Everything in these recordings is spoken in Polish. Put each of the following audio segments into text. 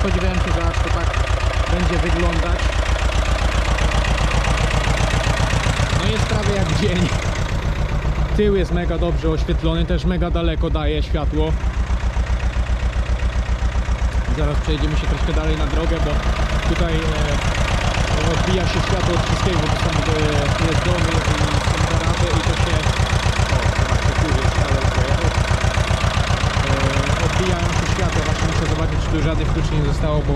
spodziewałem się, że aż to tak będzie wyglądać. No jest prawie jak dzień. Tył jest mega dobrze oświetlony, też mega daleko daje światło. Zaraz przejdziemy się troszkę dalej na drogę, bo tutaj e, odbija się światło od wszystkiego, bo są e, jest domy i są to się... O, zobaczcie, tu jest ale pojechał. E, odbijają się światła, właśnie muszę zobaczyć, czy tu żadnych kluczy nie zostało, bo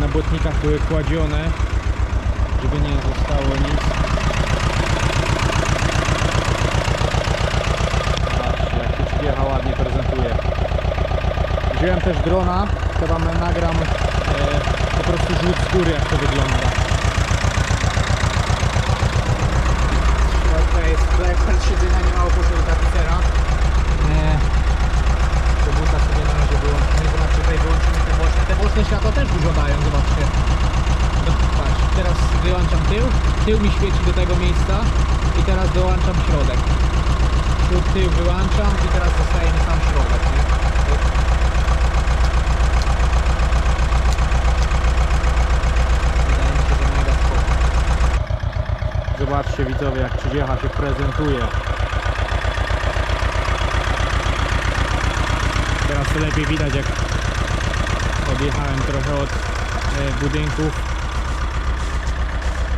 na błotnikach były kładzione, żeby nie zostało nic. Patrzcie, jak ładnie prezentuje. Wziąłem też drona, wam nagram e, po prostu rzut z góry jak to wygląda. To jest Blackbird siedzenia, nie ma opuszczenia tapisera. E, to buta sobie na razie wyłączymy, zobaczcie tutaj wyłączymy te boczne. Światła też dużo dają, zobaczcie. Patrz, teraz wyłączam tył, tył mi świeci do tego miejsca i teraz dołączam środek. Przód, tył wyłączam i teraz zostaje mi sam środek, nie? Zobaczcie widzowie jak 30 się prezentuje. Teraz lepiej widać jak odjechałem trochę od e, budynków.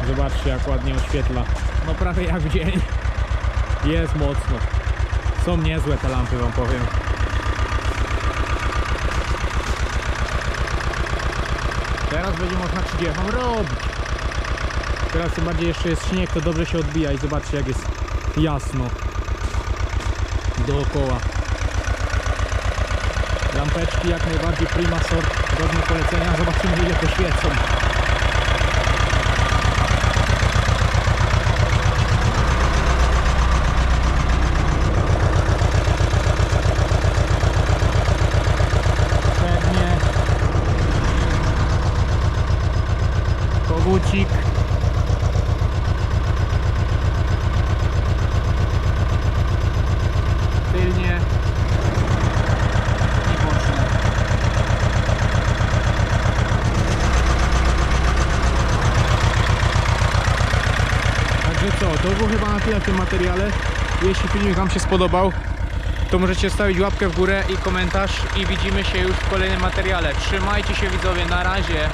Zobaczcie jak ładnie oświetla. No prawie jak w dzień. Jest mocno. Są niezłe te lampy wam powiem. Teraz będzie można 30 robić. Teraz tym bardziej jeszcze jest śnieg, to dobrze się odbija i zobaczcie jak jest jasno dookoła. Lampeczki jak najbardziej prima sort, godne polecenia. Zobaczymy ile poświecą. Pewnie kogucik. Tylnie i boczne. Także co, to było chyba na tyle w tym materiale. Jeśli filmik Wam się spodobał, to możecie stawić łapkę w górę i komentarz i widzimy się już w kolejnym materiale. Trzymajcie się widzowie, na razie.